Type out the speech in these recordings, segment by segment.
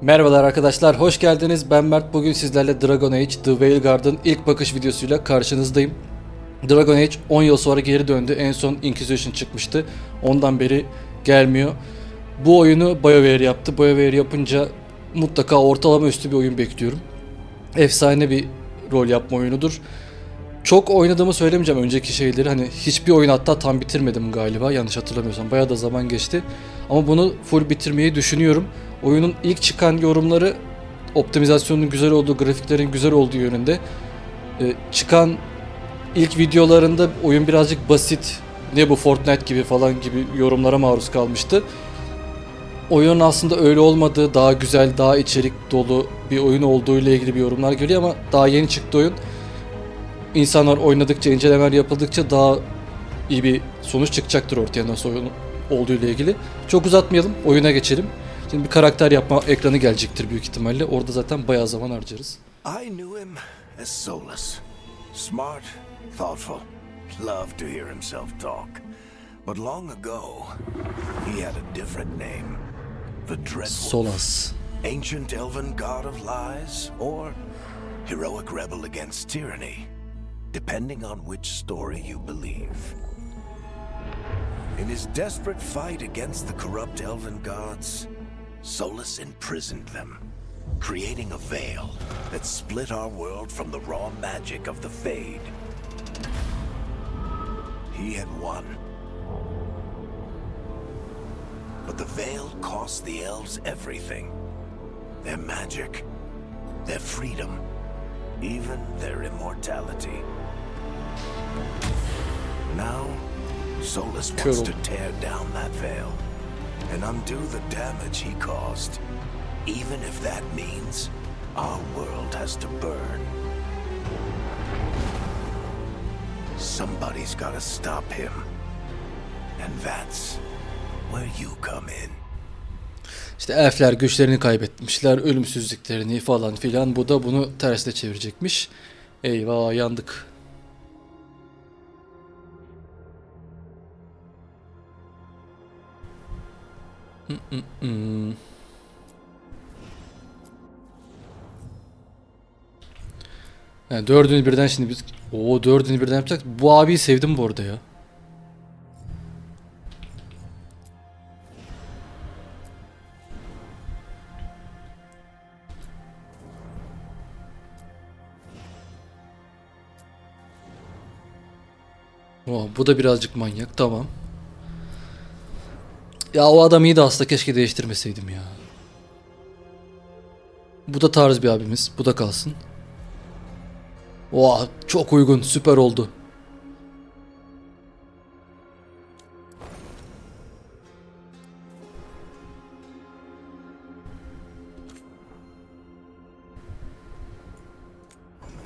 Merhabalar arkadaşlar, hoş geldiniz. Ben Mert. Bugün sizlerle Dragon Age The Veilguard'ın ilk bakış videosuyla karşınızdayım. Dragon Age 10 yıl sonra geri döndü. En son Inquisition çıkmıştı. Ondan beri gelmiyor. Bu oyunu BioWare yaptı. BioWare yapınca mutlaka ortalama üstü bir oyun bekliyorum. Efsane bir rol yapma oyunudur. Çok oynadığımı söylemeyeceğim önceki şeyleri. Hani hiçbir oyun hatta tam bitirmedim galiba yanlış hatırlamıyorsam. Bayağı da zaman geçti. Ama bunu full bitirmeyi düşünüyorum. Oyunun ilk çıkan yorumları optimizasyonun güzel olduğu, grafiklerin güzel olduğu yönünde. Ee, çıkan ilk videolarında oyun birazcık basit, ne bu Fortnite gibi falan gibi yorumlara maruz kalmıştı. Oyunun aslında öyle olmadığı, daha güzel, daha içerik dolu bir oyun olduğu ile ilgili bir yorumlar geliyor ama daha yeni çıktı oyun. İnsanlar oynadıkça, incelemeler yapıldıkça daha iyi bir sonuç çıkacaktır ortaya nasıl oyun olduğu ile ilgili. Çok uzatmayalım, oyuna geçelim. Şimdi bir karakter yapma ekranı gelecektir büyük ihtimalle. Orada zaten bayağı zaman harcarız. I knew him as Solus. Smart, thoughtful, loved to hear himself talk. But long ago, he had a different name. The Dreadful. Solas. Ancient elven god of lies, or heroic rebel against tyranny, depending on which story you believe. In his desperate fight against the corrupt elven gods, Solus imprisoned them, creating a veil that split our world from the raw magic of the Fade. He had won. But the veil cost the elves everything their magic, their freedom, even their immortality. Now, Solus wants to tear down that veil and undo the damage he caused, even if that means our world has to burn. Somebody's gotta stop him. And that's where you come in. İşte elfler güçlerini kaybetmişler, ölümsüzlüklerini falan filan. Bu da bunu tersine çevirecekmiş. Eyvah yandık. Mm, mm. Yani dördünü birden şimdi biz... Oo dördünü birden yapacak. Bu abiyi sevdim bu arada ya. Oo, bu da birazcık manyak. Tamam. Ya o adam iyi de aslında keşke değiştirmeseydim ya. Bu da tarz bir abimiz. Bu da kalsın. Oha çok uygun. Süper oldu.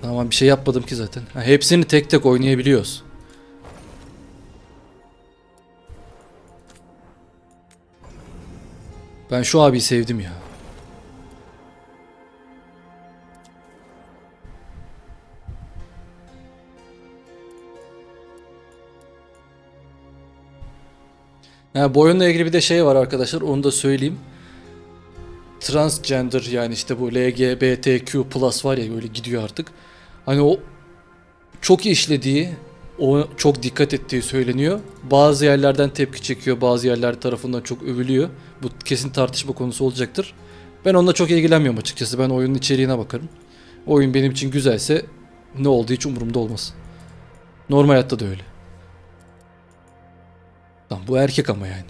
Tamam bir şey yapmadım ki zaten. Ha, hepsini tek tek oynayabiliyoruz. Ben şu abiyi sevdim ya. Ha, bu oyunla ilgili bir de şey var arkadaşlar onu da söyleyeyim. Transgender yani işte bu LGBTQ plus var ya böyle gidiyor artık. Hani o çok işlediği, o çok dikkat ettiği söyleniyor. Bazı yerlerden tepki çekiyor, bazı yerler tarafından çok övülüyor. Bu kesin tartışma konusu olacaktır. Ben onunla çok ilgilenmiyorum açıkçası. Ben oyunun içeriğine bakarım. Oyun benim için güzelse ne olduğu hiç umurumda olmaz. Normal hayatta da öyle. Lan bu erkek ama yani.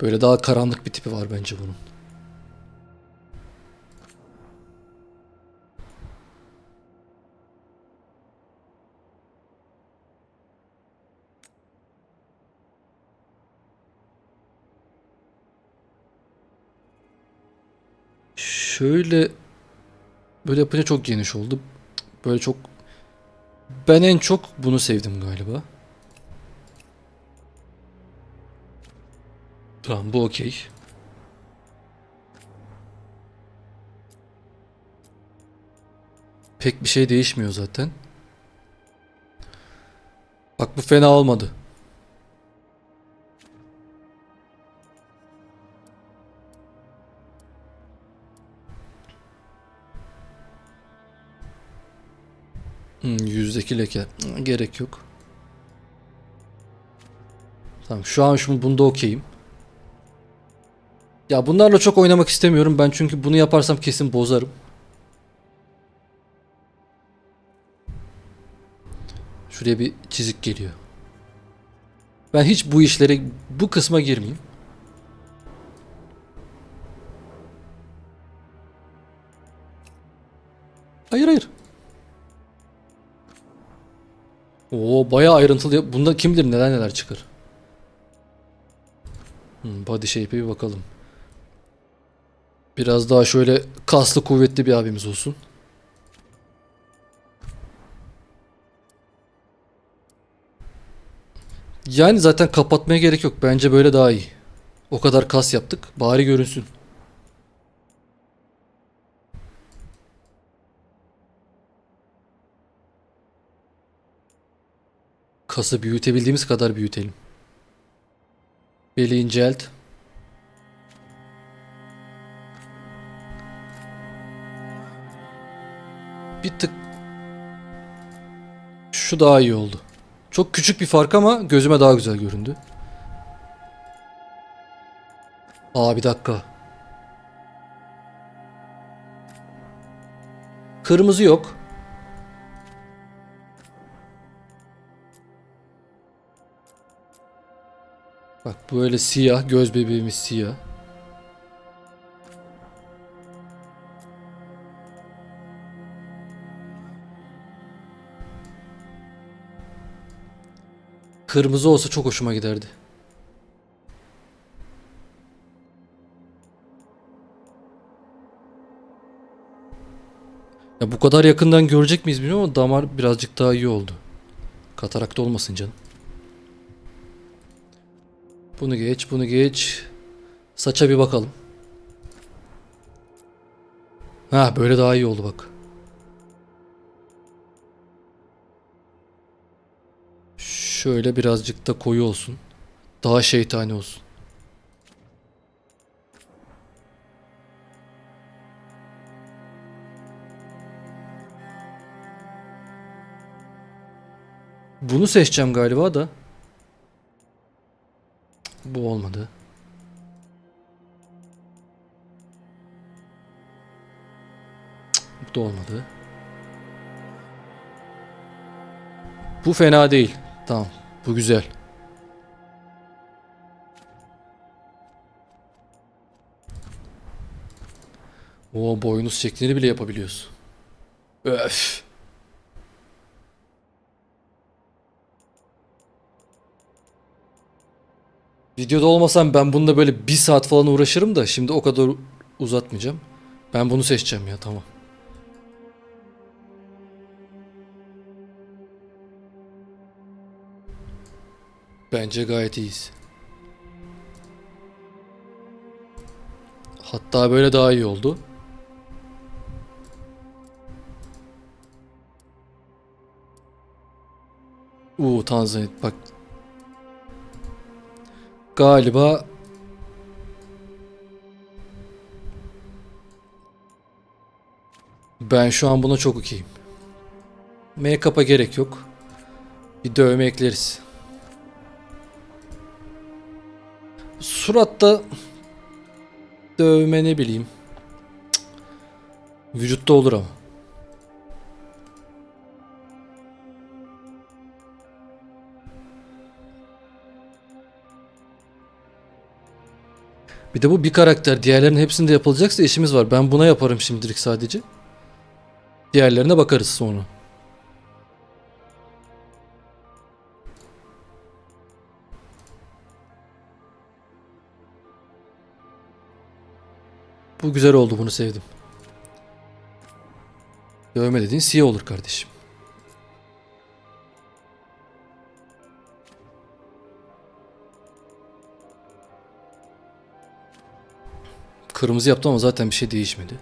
Böyle daha karanlık bir tipi var bence bunun. Şöyle böyle yapınca çok geniş oldu. Böyle çok ben en çok bunu sevdim galiba. Tamam bu okey. Pek bir şey değişmiyor zaten. Bak bu fena olmadı. Yüzdeki leke. Gerek yok. Tamam şu an şu bunda okeyim. Ya bunlarla çok oynamak istemiyorum ben çünkü bunu yaparsam kesin bozarım. Şuraya bir çizik geliyor. Ben hiç bu işlere bu kısma girmeyeyim. Hayır hayır. Oo bayağı ayrıntılı. Bunda kim bilir neler neler çıkar. Hmm, body shape'e bir bakalım. Biraz daha şöyle kaslı kuvvetli bir abimiz olsun. Yani zaten kapatmaya gerek yok. Bence böyle daha iyi. O kadar kas yaptık. Bari görünsün. Kası büyütebildiğimiz kadar büyütelim. Beli incelt. Bir tık şu daha iyi oldu. Çok küçük bir fark ama gözüme daha güzel göründü. Aa bir dakika. Kırmızı yok. Bak böyle siyah, göz bebeğimiz siyah. Kırmızı olsa çok hoşuma giderdi. Ya bu kadar yakından görecek miyiz bilmiyorum ama damar birazcık daha iyi oldu. Katarakta olmasın canım. Bunu geç, bunu geç. Saça bir bakalım. Ha böyle daha iyi oldu bak. Şöyle birazcık da koyu olsun. Daha şeytani olsun. Bunu seçeceğim galiba da. Bu olmadı. Bu da olmadı. Bu fena değil. Tamam. Bu güzel. O boynuz şeklini bile yapabiliyoruz. Öf. Videoda olmasam ben bunda böyle bir saat falan uğraşırım da şimdi o kadar uzatmayacağım. Ben bunu seçeceğim ya tamam. Bence gayet iyiyiz. Hatta böyle daha iyi oldu. Uuu Tanzanit bak. Galiba ben şu an buna çok okeyim. Make-up'a gerek yok. Bir dövme ekleriz. Suratta dövme ne bileyim. Cık. Vücutta olur ama. Bir de bu bir karakter. Diğerlerinin hepsinde yapılacaksa işimiz var. Ben buna yaparım şimdilik sadece. Diğerlerine bakarız sonra. Bu güzel oldu bunu sevdim. Dövme dediğin siyah olur kardeşim. Kırmızı yaptım ama zaten bir şey değişmedi.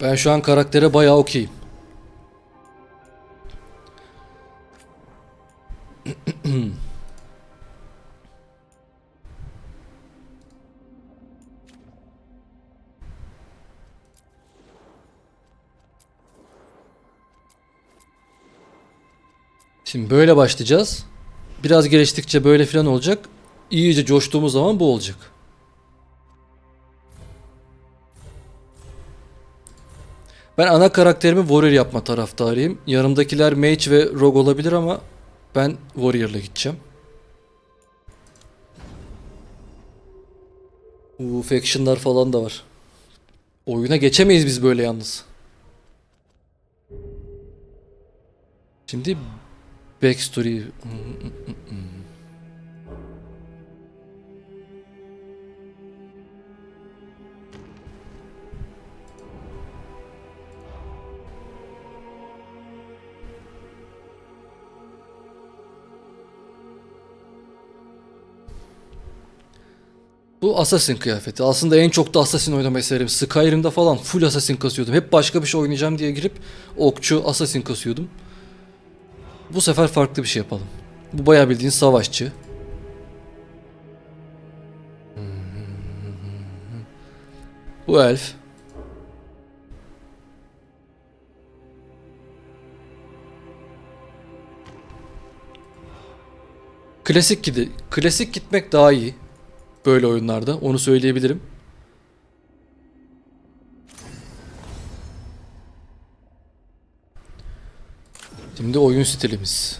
Ben şu an karaktere bayağı okeyim. Şimdi böyle başlayacağız. Biraz geliştikçe böyle falan olacak. İyice coştuğumuz zaman bu olacak. Ben ana karakterimi Warrior yapma taraftarıyım. Yanımdakiler Mage ve Rogue olabilir ama ben Warrior'la gideceğim. Bu factionlar falan da var. Oyuna geçemeyiz biz böyle yalnız. Şimdi backstory. Bu Assassin kıyafeti. Aslında en çok da Assassin oynamayı severim. Skyrim'de falan full Assassin kasıyordum. Hep başka bir şey oynayacağım diye girip okçu Assassin kasıyordum. Bu sefer farklı bir şey yapalım. Bu bayağı bildiğin savaşçı. Bu elf. Klasik gidi. Klasik gitmek daha iyi. Böyle oyunlarda. Onu söyleyebilirim. Şimdi oyun stilimiz.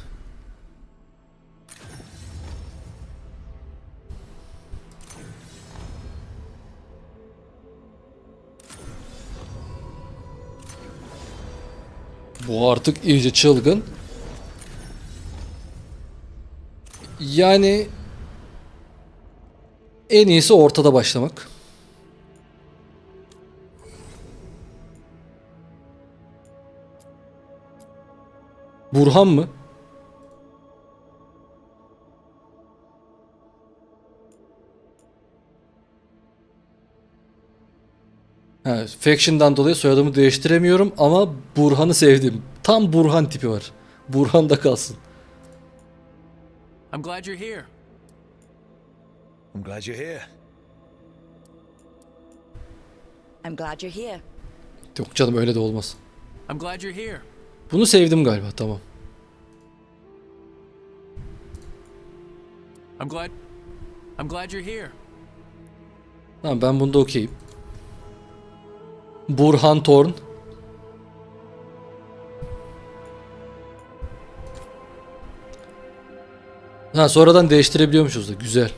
Bu artık iyice çılgın. Yani en iyisi ortada başlamak. Burhan mı? Ha, Faction'dan dolayı soyadımı değiştiremiyorum ama Burhan'ı sevdim. Tam Burhan tipi var. Burhan da kalsın. I'm glad you're here. I'm glad you're here. I'm glad you're here. Yok canım öyle de olmaz. I'm glad you're here. Bunu sevdim galiba tamam. I'm glad. I'm glad you're here. Tamam ben bunda okeyim. Burhan Torn. Ha sonradan değiştirebiliyormuşuz da güzel.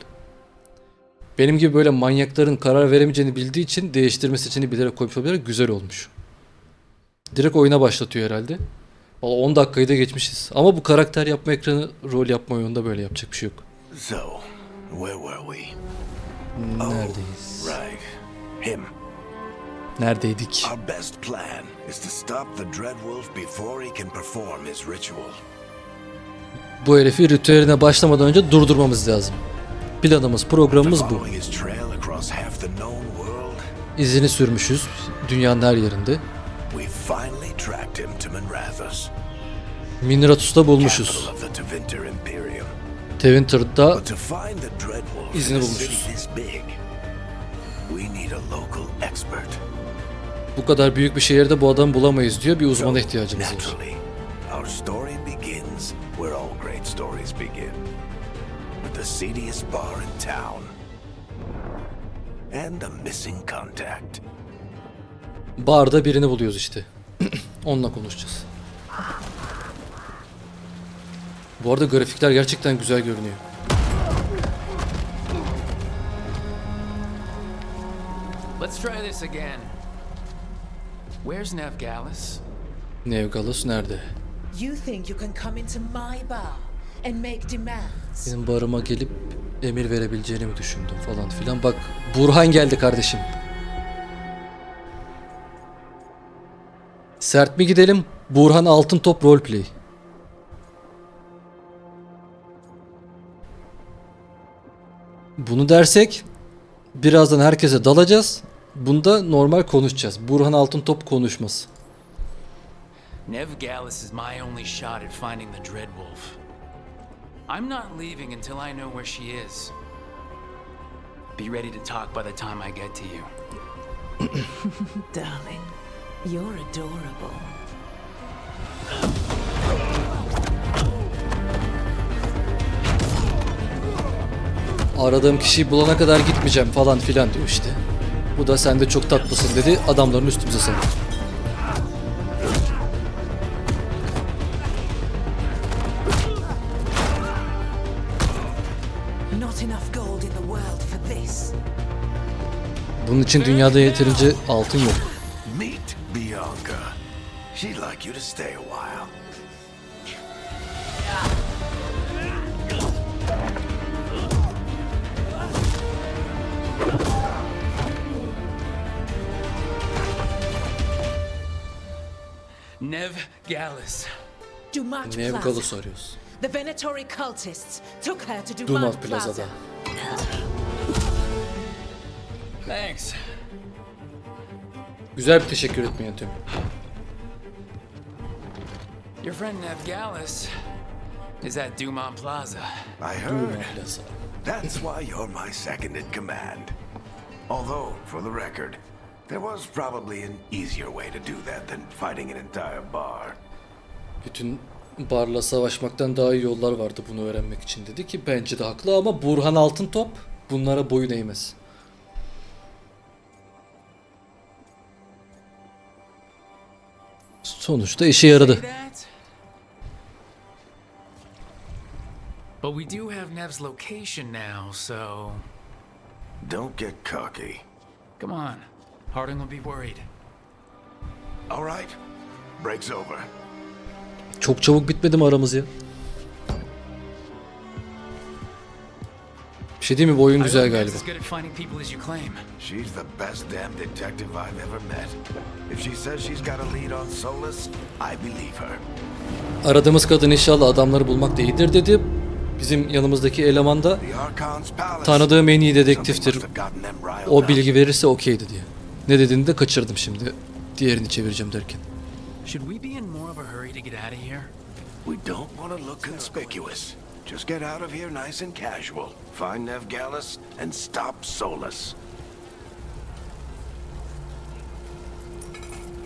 Benim gibi böyle manyakların karar veremeyeceğini bildiği için değiştirme seçeneği bilerek koymuş olabilir. Güzel olmuş. Direkt oyuna başlatıyor herhalde. Valla 10 dakikayı da geçmişiz. Ama bu karakter yapma ekranı rol yapma oyununda böyle yapacak bir şey yok. So, where were we? Neredeyiz? Right. Him. Neredeydik? Our best plan is to stop the Dreadwolf before he can perform his ritual. Bu herifi ritüeline başlamadan önce durdurmamız lazım. Planımız, programımız bu. İzini sürmüşüz dünyanın her yerinde. Minratus'ta bulmuşuz. Tevinter'da İzini bulmuşuz. bu kadar büyük bir şehirde bu adamı bulamayız diyor. Bir uzmana ihtiyacımız var. Barda birini buluyoruz işte. Onunla konuşacağız. Bu arada grafikler gerçekten güzel görünüyor. Let's try this again. Where's Nevgalis? Nevgalus nerede? You think you can come into my bar and make demands? Benim barıma gelip emir verebileceğini mi düşündüm falan filan. Bak Burhan geldi kardeşim. Sert mi gidelim? Burhan Altın Top Roleplay. Bunu dersek birazdan herkese dalacağız. Bunda normal konuşacağız. Burhan Altıntop konuşması. Nev Gallus is my only shot at finding the Dreadwolf. I'm not leaving until I know where she is. Be ready to talk by the time I get to you. Darling, you're adorable. Aradığım kişiyi bulana kadar gitmeyeceğim falan filan diyor işte. Bu da sen de çok tatlısın dedi. Adamların üstümüze sen. Not enough gold in the world for this. Bunun için dünyada yeterince altın yok. Meet Bianca. She'd like you to stay a Nev Gallus. Dumat Nev. Galus arıyoruz. The Venatori cultists took her to Dumat, Dumat Plaza. Plaza'da. Thanks. Güzel bir teşekkür etme yöntemi. Your friend Nev Gallus is at Dumont Plaza. I heard. Dumat Plaza. That's why you're my second in command. Although, for the record, there was probably an easier way to do that than fighting an entire bar. Bütün barla savaşmaktan daha iyi yollar vardı bunu öğrenmek için dedi ki bence de haklı ama Burhan Altıntop bunlara boyun eğmez. Sonuçta işe yaradı. But we do have Nev's location now, so Don't get cocky. come on. Harding will be worried. All right, break's over. Çok çabuk bitmedi mi aramız ya? Bir şey değil mi bu oyun güzel galiba. as good at finding people as you claim. She's the best damn detective I've ever met. If she says she's got a lead on Solus, I believe her. Aradığımız kadın inşallah adamları bulmak değildir dedi. Bizim yanımızdaki eleman da tanıdığım en iyi dedektiftir. O bilgi verirse okeydi diye. Ne dediğini de kaçırdım şimdi. Diğerini çevireceğim derken. Should we be in more of a hurry to get out of here? We don't want to look conspicuous. Just get out of here nice and casual. Find Nev Gallus and stop Solus.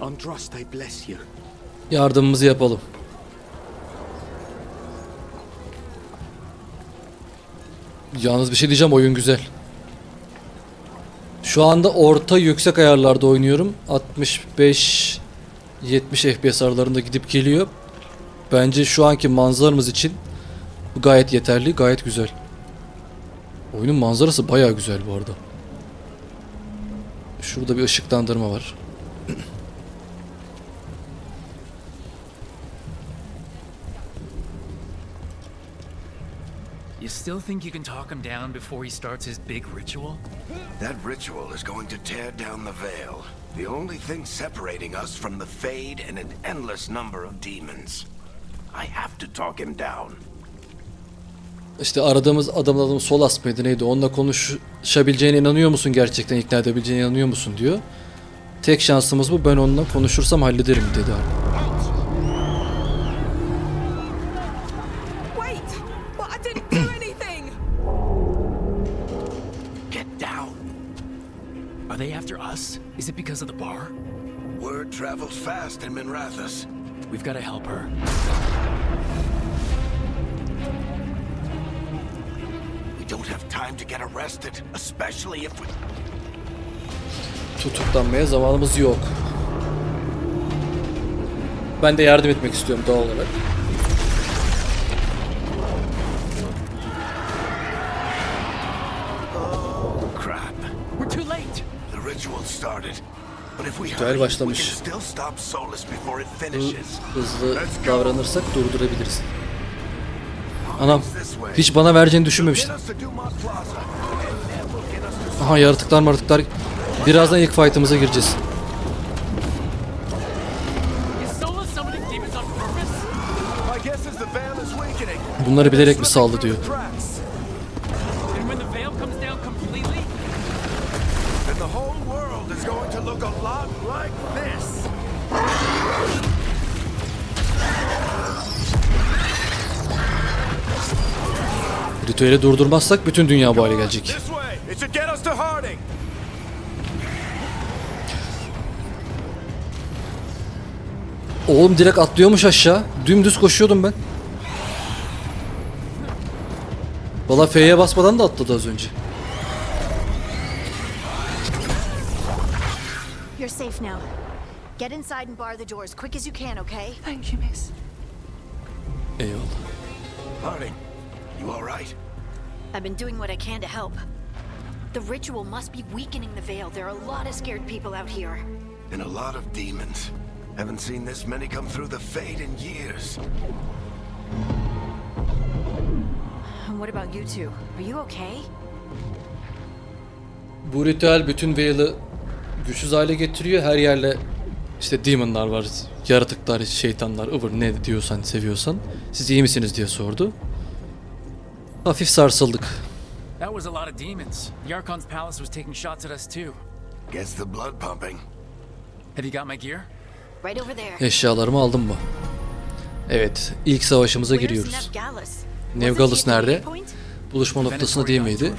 Andraste bless you. Yardımımızı yapalım. Yalnız bir şey diyeceğim oyun güzel. Şu anda orta yüksek ayarlarda oynuyorum. 65 70 FPS aralarında gidip geliyor. Bence şu anki manzaramız için bu gayet yeterli, gayet güzel. Oyunun manzarası bayağı güzel bu arada. Şurada bir ışıklandırma var. Still think you can talk him down before he starts his big ritual? That ritual is going to tear down the veil. The only thing separating us from the Fade and an endless number of demons. I have to talk him down. İşte aradığımız adamın adamı Solas mıydı neydi? Onunla konuşabileceğine inanıyor musun gerçekten? ikna edebileceğine inanıyor musun diyor. Tek şansımız bu. Ben onunla konuşursam hallederim dedi abi. Us? Is it because of the bar? Word travels fast in Minrathus. We've got to help her. We don't have time to get arrested, especially if we. Tutuklanmaya zamanımız yok. Ben de yardım etmek istiyorum doğal olarak. Hı- finishes. Hızlı davranırsak durdurabiliriz. Anam hiç bana vereceğini düşünmemiştim. Aha yaratıklar maratıklar. Birazdan ilk fight'ımıza gireceğiz. Bunları bilerek mi saldı diyor. Ritüeli durdurmazsak bütün dünya bu hale gelecek. Oğlum direkt atlıyormuş aşağı. Dümdüz koşuyordum ben. Valla F'ye basmadan da atladı az önce. You're safe now. Get inside and bar the doors quick as you can, okay? Thank you, miss. Eyvallah. Harding, you all right? I've been doing what I can to help. The ritual must be weakening the veil. There are a lot of scared people out here. And a lot of demons. Haven't seen this many come through the Fade in years. And what about you two? Are you okay? Bu ritüel bütün Veil'ı güçsüz hale getiriyor. Her yerle işte demonlar var, yaratıklar, şeytanlar, ıvır ne diyorsan seviyorsan. Siz iyi misiniz diye sordu. Hafif sarsıldık. That was a lot of demons. The Archon's palace was taking shots at us too. Gets the blood pumping. Have you got my gear? Right over there. Eşyalarımı aldım mı? Evet, ilk savaşımıza giriyoruz. Nevgalus? Nerede? Buluşma noktasına değil miydi?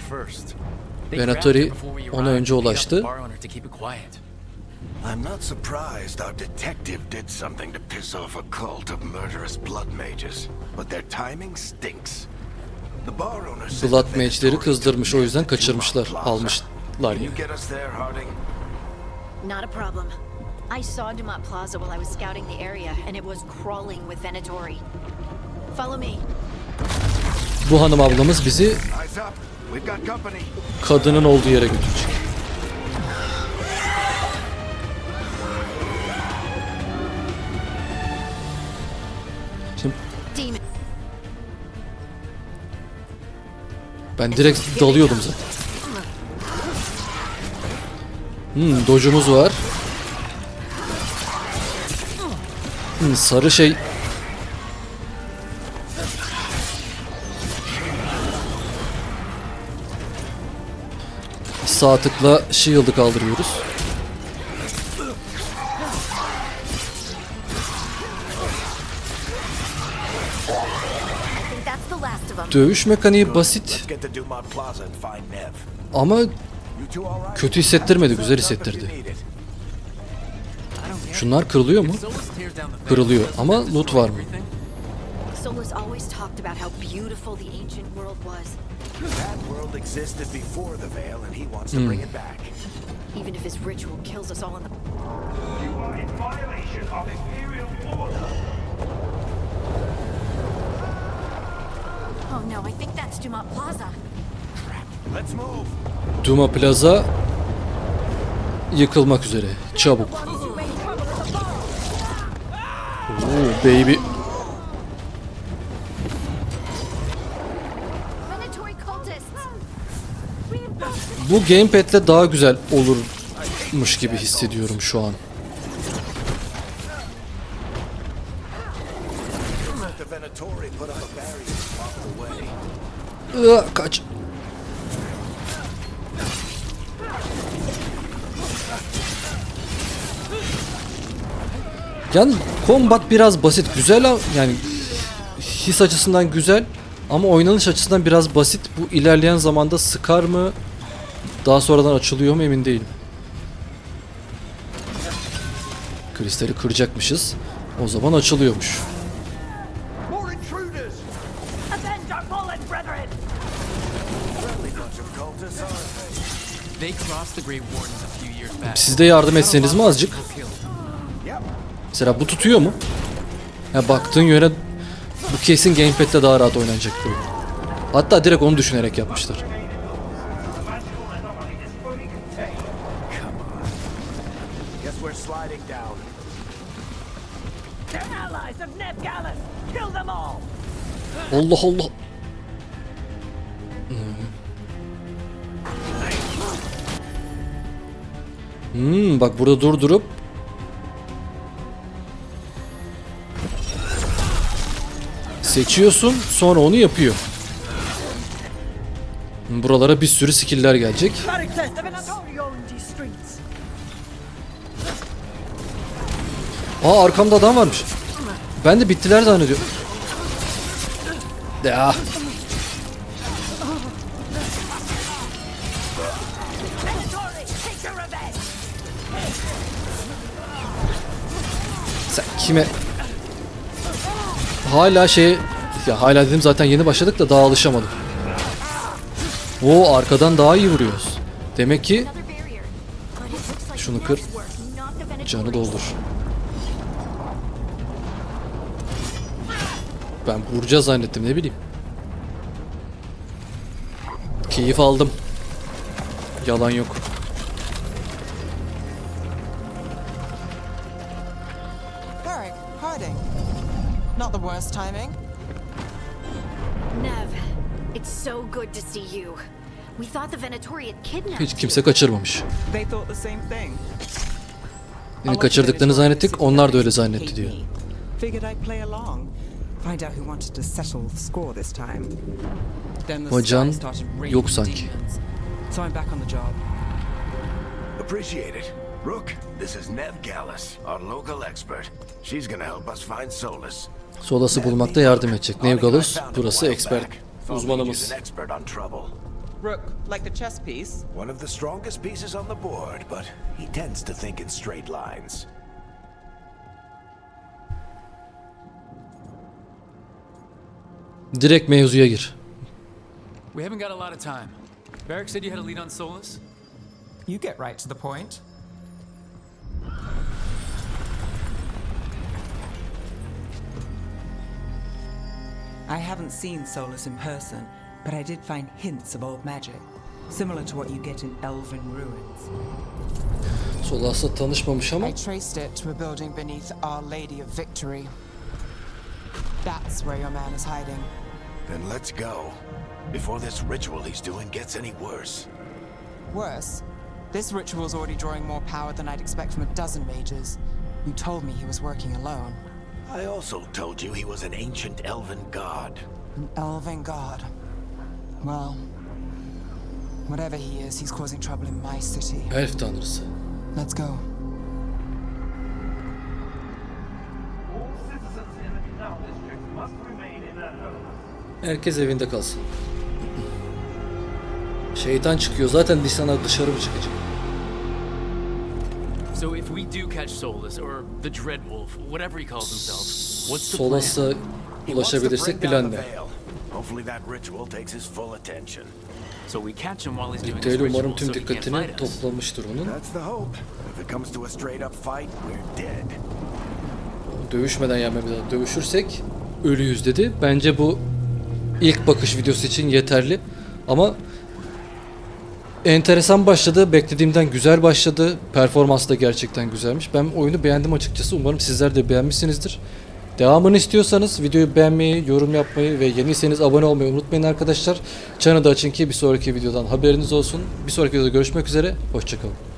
Venatori ona önce ulaştı. I'm not surprised our detective did something to piss off a cult of murderous blood mages. But their timing stinks. Blood mage'leri kızdırmış o yüzden kaçırmışlar, almışlar yani. Not a problem. I saw Dumont Plaza while I was scouting the area, and it was crawling with Venatori. Follow me. Bu hanım ablamız bizi kadının olduğu yere götürecek. Ben direkt dalıyordum zaten. Hmm, dojumuz var. Hmm, sarı şey Sağ tıkla shield'ı kaldırıyoruz. Dövüş mekaniği basit ama kötü hissettirmedi, güzel hissettirdi. Şunlar kırılıyor mu? Kırılıyor ama loot var mı? Solus always talked about how beautiful the ancient world was. That world existed before the Veil, and he wants to Hmm. bring it back. Even if his ritual kills us all in the You are in violation of Imperial order. Oh no, I think that's Dumont Plaza. Let's move. Duma Plaza yıkılmak üzere. Çabuk. Oo, baby. Bu gamepad'le daha güzel olurmuş gibi hissediyorum şu an. Kaç. Yani combat biraz basit. Güzel yani his açısından güzel ama oynanış açısından biraz basit. Bu ilerleyen zamanda sıkar mı? Daha sonradan açılıyor mu emin değilim. Kristali kıracakmışız. O zaman açılıyormuş. Siz de yardım etseniz mi azıcık? Mesela bu tutuyor mu? Ya baktığın yöne bu kesin gamepad'de daha rahat oynanacak bir oyun. Hatta direkt onu düşünerek yapmışlar. The magical Hmm, bak burada durdurup seçiyorsun sonra onu yapıyor. Buralara bir sürü skill'ler gelecek. Aa arkamda adam varmış. Ben de bittiler zannediyorum. Ya. Kime? Hala şey ya hala dedim zaten yeni başladık da daha alışamadım. Oo arkadan daha iyi vuruyoruz. Demek ki Şunu kır. Canı doldur. Ben vuracağız zannettim ne bileyim. Keyif aldım. Yalan yok. Harding. Not the worst timing. Nev, it's so good to see you. We thought the Venatori had kidnapped Hiç kimse kaçırmamış. They thought the same thing. Beni kaçırdıklarını zannettik, onlar da öyle zannetti diyor. Figured I'd play along. Find out who wanted to settle the score this time. Then the Hocan yok sanki. demons. So I'm back on the job. Appreciate it. Rook, this is Nev Gallus, our local expert. She's gonna help us find solace. Solası bulmakta yardım edecek. Nevgalus burası expert. Uzmanımız. Rook, like the chess piece. One of the strongest pieces on the board, but he tends to think in straight lines. Direkt mevzuya gir. We haven't got a lot of time. Barrick said you had a lead on Solus? You get right to the point. I haven't seen Solus in person, but I did find hints of old magic, similar to what you get in elven ruins. Solas'la tanışmamış ama I traced it to a building beneath Our Lady of Victory. That's where your man is hiding. Then let's go. Before this ritual he's doing gets any worse. Worse, this ritual's already drawing more power than I'd expect from a dozen mages. You told me he was working alone. I also told you he was an ancient elven god. An elven god. Well, whatever he is, he's causing trouble in my city. elf tanrısı. Let's go. All citizens in the canal district must remain in their homes. Herkes evinde kalsın. Şeytan çıkıyor. Zaten Nisan'a dışarı mı çıkacak? So if we do catch Solus, or the Dreadwolf, whatever he calls himself, what's the plan? Solas'a He wants to ulaşabilirsek down plan the ne? veil. Hopefully that ritual takes his full attention. So we catch him while he's doing his Ritüeli ritual umarım tüm so he can't dikkatini fight us. toplamıştır onun. That's the hope. If it comes to a straight up fight, we're dead. Dövüşmeden yenmemiz lazım. Dövüşürsek ölüyüz dedi. Bence bu ilk bakış videosu için yeterli. Ama enteresan başladı. Beklediğimden güzel başladı. Performans da gerçekten güzelmiş. Ben oyunu beğendim açıkçası. Umarım sizler de beğenmişsinizdir. Devamını istiyorsanız videoyu beğenmeyi, yorum yapmayı ve yeniyseniz abone olmayı unutmayın arkadaşlar. Çanı da açın ki bir sonraki videodan haberiniz olsun. Bir sonraki videoda görüşmek üzere. Hoşçakalın.